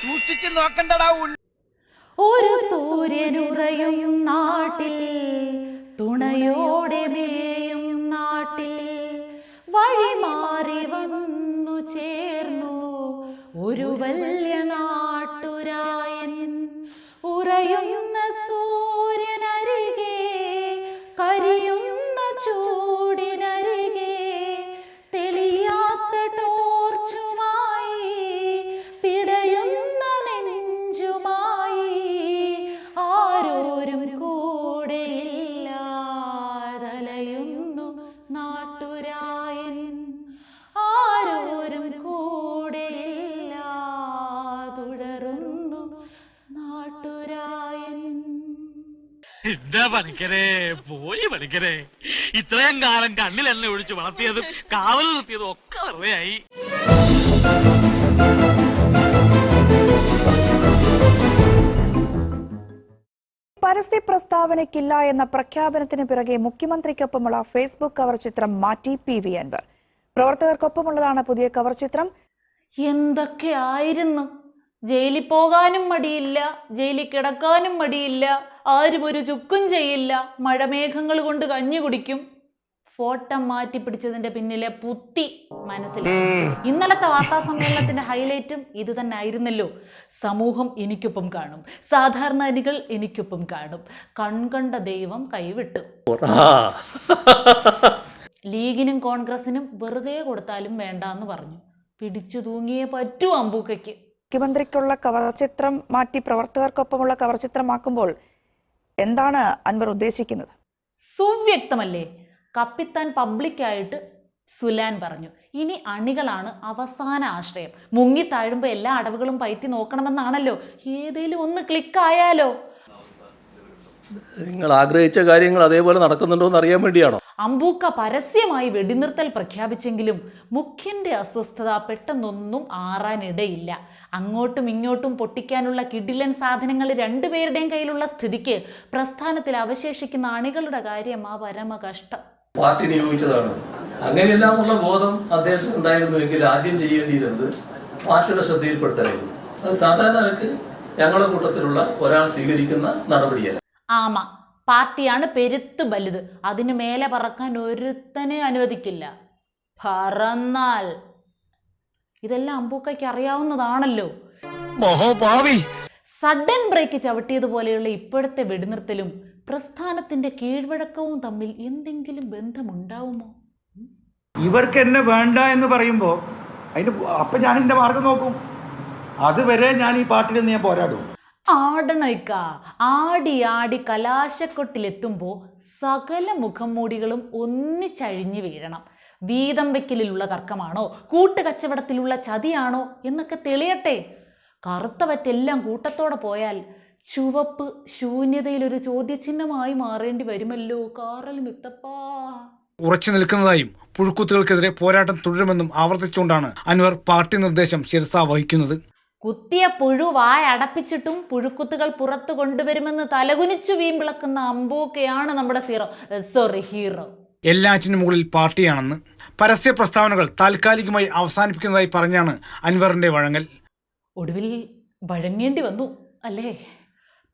സൂക്ഷിച്ച് നോക്കണ്ടടാ ഒരു സൂര്യനുറയും നാട്ടിൽ തുണയോടെ മേയും നാട്ടിൽ. വഴി മാറി വന്നു ചേർന്നു ഒരു വല്യ നാട്ടുരായൻ hay എന്താ പണിക്കരെ പോയി പണിക്കരെ. ഇത്രയും കാലം കണ്ണിൽ എണ്ണ ഒഴിച്ച് വളർത്തിയതും കാവൽ നിർത്തിയതും ഒക്കെ വെറുതെയായി പരസ്യ പ്രസ്താവനയ്ക്കില്ല എന്ന പ്രഖ്യാപനത്തിന് പിറകെ മുഖ്യമന്ത്രിക്കൊപ്പമുള്ള ഫേസ്ബുക്ക് കവർ ചിത്രം മാറ്റി പി വി അൻവർ. പ്രവർത്തകർക്കൊപ്പമുള്ളതാണ് പുതിയ കവർ ചിത്രം. എന്തൊക്കെയായിരുന്നു ജയിലിൽ പോകാനും മടിയില്ല ജയിലിൽ കിടക്കാനും മടിയില്ല ആരും ഒരു ചുക്കും ചെയ്യില്ല. മഴമേഘങ്ങൾ കൊണ്ട് കഞ്ഞി കുടിക്കും. ഫോട്ടം മാറ്റി പിടിച്ചതിന്റെ പിന്നിലെ പുത്തി മനസ്സിലായി ഇന്നലത്തെ വാർത്താ സമ്മേളനത്തിന്റെ ഹൈലൈറ്റും ഇത് തന്നെ ആയിരുന്നല്ലോ. സമൂഹം എനിക്കൊപ്പം കാണും. സാധാരണ സാധാരണനികൾ എനിക്കൊപ്പം കാണും. കൺകണ്ട ദൈവം കൈവിട്ടു. ലീഗിനും കോൺഗ്രസിനും വെറുതെ കൊടുത്താലും വേണ്ട എന്ന് പറഞ്ഞു. പിടിച്ചു തൂങ്ങിയേ പറ്റൂ അമ്പൂക്കയ്ക്ക്. മുഖ്യമന്ത്രിക്കുള്ള കവർ ചിത്രം മാറ്റി പ്രവർത്തകർക്കൊപ്പമുള്ള കവർ ചിത്രമാക്കുമ്പോൾ എന്താണ് അൻവർ ഉദ്ദേശിക്കുന്നത്? സുവ്യക്തമല്ലേ? കപ്പിത്താൻ പബ്ലിക്കായിട്ട് സുലാൻ പറഞ്ഞു. ഇനി അണികളാണ് അവസാന ആശ്രയം. മുങ്ങി താഴുമ്പോൾ എല്ലാ അടവുകളും പയറ്റി നോക്കണമെന്നാണല്ലോ. ഏതേലും ഒന്ന് ക്ലിക്കായാലോ നിങ്ങൾ ആഗ്രഹിച്ച കാര്യങ്ങൾ അതേപോലെ നടക്കുന്നുണ്ടോ എന്ന് അറിയാൻ വേണ്ടിയാണോ? അമ്പൂക്ക പരസ്യമായി വെടിനിർത്തൽ പ്രഖ്യാപിച്ചെങ്കിലും മുഖ്യന്റെ അസ്വസ്ഥത പെട്ടെന്നൊന്നും ആറാനിടയില്ല. അങ്ങോട്ടും ഇങ്ങോട്ടും പൊട്ടിക്കാനുള്ള കിടിലൻ സാധനങ്ങൾ രണ്ടുപേരുടെയും കയ്യിലുള്ള സ്ഥിതിക്ക് പ്രസ്ഥാനത്തിൽ അവശേഷിക്കുന്ന അണികളുടെ കാര്യം ആ പരമ കഷ്ടം പാർട്ടി നിയോഗിച്ചതാണ്. അങ്ങനെയെല്ലാമുള്ള ബോധം അദ്ദേഹത്തിന് ഉണ്ടായിരുന്നുവെങ്കിൽ ആദ്യം ചെയ്യേണ്ടിയിരുന്നത് പാർട്ടിയുടെ ശ്രദ്ധയിൽപ്പെടുത്തലായിരുന്നു. അത് സാധാരണ ഞങ്ങളുടെ കൂട്ടത്തിലുള്ള ഒരാൾ സ്വീകരിക്കുന്ന നടപടിയല്ല. ആമ. പാർട്ടിയാണ് പെരുത്ത് വലുത്. അതിന് മേലെ പറക്കാൻ ഒരുത്തനെ അനുവദിക്കില്ല. പറന്നാൽ. ഇതെല്ലാം അമ്പൂക്കയ്ക്ക് അറിയാവുന്നതാണല്ലോ. മഹോപാവി സഡൻ ബ്രേക്ക് ചവിട്ടിയതുപോലെയുള്ള ഇപ്പോഴത്തെ വെടിനിർത്തലും പ്രസ്ഥാനത്തിന്റെ കീഴ്വഴക്കവും തമ്മിൽ എന്തെങ്കിലും ബന്ധമുണ്ടാവുമോ? ഇവർക്ക് എന്നെ വേണ്ട എന്ന് പറയുമ്പോൾ അതിന് അപ്പം ഞാൻ എന്റെ മാർഗം നോക്കും. അതുവരെ ഞാൻ ഈ പാർട്ടിയിൽ നിന്ന് ഞാൻ പോരാടും. ആടണയ്ക്ക. ആടി ആടി കലാശക്കൊട്ടിലെത്തുമ്പോൾ സകല മുഖംമൂടികളും ഒന്നിച്ചഴിഞ്ഞു വീഴണം. വീതം വെക്കലിലുള്ള തർക്കമാണോ? കൂട്ടുകച്ചവടത്തിലുള്ള ചതിയാണോ? എന്നൊക്കെ തെളിയട്ടെ. കറുത്തവറ്റെല്ലാം കൂട്ടത്തോടെ പോയാൽ ചുവപ്പ് ശൂന്യതയിലൊരു ചോദ്യചിഹ്നമായി മാറേണ്ടി വരുമല്ലോ കാറൽ മുത്തപ്പാ. ഉറച്ചു നിൽക്കുന്നതായും പുഴുക്കുത്തുകൾക്കെതിരെ പോരാട്ടം തുടരുമെന്നും ആവർത്തിച്ചുകൊണ്ടാണ് അൻവർ പാർട്ടി നിർദ്ദേശം ശിരസ വഹിക്കുന്നത്. കുത്തിയ പുഴു വായടപ്പിച്ചിട്ടും പുഴുക്കുത്തുകൾ പുറത്തു കൊണ്ടുവരുമെന്ന് തലകുനിച്ചു വീമ്പിളക്കുന്ന അമ്പൂക്കയാണ് നമ്മുടെ സീറോ. Sorry hero. എല്ലാറ്റിനും മുകളിൽ പാർട്ടിയാണെന്ന് പരസ്യ പ്രസ്താവനകൾ താൽക്കാലികമായി അവസാനിപ്പിക്കുന്നതായി പറഞ്ഞാണ് അൻവറിന്റെ വഴങ്ങൽ. ഒടുവിൽ വഴങ്ങേണ്ടി വന്നു അല്ലേ?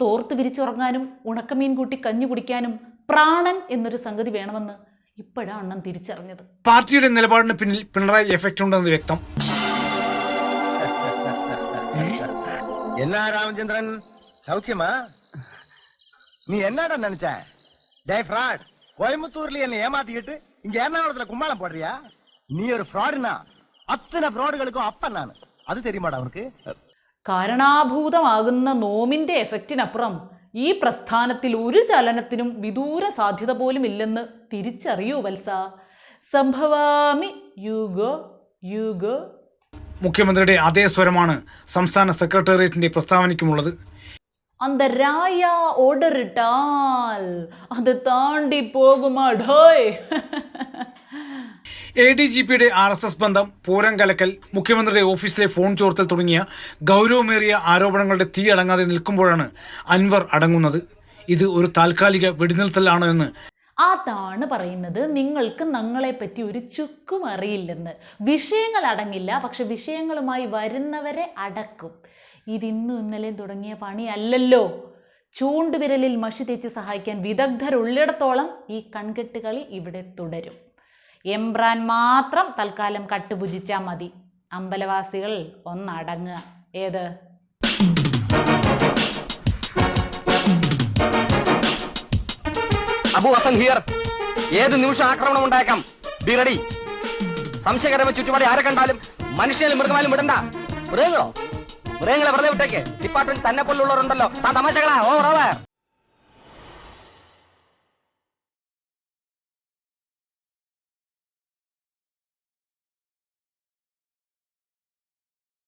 തോർത്ത് വിരിച്ചുറങ്ങാനും ഉണക്കമീൻ കൂട്ടി കഞ്ഞു കുടിക്കാനും പ്രാണൻ എന്നൊരു സംഗതി വേണമെന്ന് ഇപ്പോഴാണ് അണ്ണൻ തിരിച്ചറിഞ്ഞത്. പാർട്ടിയുടെ നിലപാടിന് പിന്നിൽ പിണറായി എഫക്റ്റ് ഉണ്ടെന്ന് വ്യക്തം. என்ன ராமச்சந்திரன் சௌக்கியமா நீ என்னடா நினைச்ச டே ஃப்ராட் கோயம்புத்தூர்ல என்ன ஏமாத்திக்கிட்டு இங்க எர்ணாகுளத்துல கும்மாளம் போடுறியா நீ ஒரு ஃப்ராடுனா அத்தனை ஃப்ராடுகளுக்கும் அப்ப நான் அது தெரியுமாடா உனக்கு കാരണാഭൂതമാകുന്ന നോമിന്റെ എഫക്റ്റിനപ്പുറം ഈ പ്രസ്ഥാനത്തിൽ ഒരു ചലനത്തിനും വിദൂര സാധ്യത പോലും ഇല്ലെന്ന് തിരിച്ചറിയൂ വത്സ സംഭവാമി യുഗോ യുഗോ മുഖ്യമന്ത്രിയുടെ അതേ സ്വരമാണ് സംസ്ഥാന സെക്രട്ടേറിയറ്റിന്റെ പ്രസ്താവനയ്ക്കുമുള്ളത് அந்த ராயா ஓடரிட்டால் அது தாண்டி போகுமா டோய் എ ഡി ജി പിയുടെ ആർ എസ് എസ് ബന്ധം പൂരം കലക്കൽ മുഖ്യമന്ത്രിയുടെ ഓഫീസിലെ ഫോൺ ചോർത്തൽ തുടങ്ങിയ ഗൗരവമേറിയ ആരോപണങ്ങളുടെ തീ അടങ്ങാതെ നിൽക്കുമ്പോഴാണ് അൻവർ അടങ്ങുന്നത് ഇത് ഒരു താൽക്കാലിക വെടിനിർത്തലാണോ എന്ന് അതാണ് പറയുന്നത് നിങ്ങൾക്ക് ഞങ്ങളെ പറ്റി ഒരു ചുക്കും അറിയില്ലെന്ന്. വിഷയങ്ങൾ അടങ്ങില്ല പക്ഷെ വിഷയങ്ങളുമായി വരുന്നവരെ അടക്കും. ഇതിന്നും ഇന്നലെയും തുടങ്ങിയ പണിയല്ലല്ലോ. ചൂണ്ടുവിരലിൽ മഷി തേച്ച് സഹായിക്കാൻ വിദഗ്ധരുള്ളിടത്തോളം ഈ കൺകെട്ട് കളി ഇവിടെ തുടരും. എംബ്രാൻ മാത്രം തൽക്കാലം കട്ടുപുജിച്ചാൽ മതി. അമ്പലവാസികൾ ഒന്നടങ്ങുക. ഏത്? അബു ഹസൻ ഹിയർ. ഏത് നിമിഷം ആക്രമണം ഉണ്ടായേക്കാം? Be ready. സംശയകരമായ ചുറ്റുപാടി ആരെ കണ്ടാലും മനുഷ്യനെ മൃഗമാലും വിടണ്ട. മൃഗങ്ങളോ? മൃഗങ്ങളെ വെറുതെ വിട്ടേക്ക്. ഡിപ്പാർട്ട്മെന്റ് തന്നെ പോലുള്ളവരുണ്ടല്ലോ. താൻ തമാശകളാ. ഓ റോവർ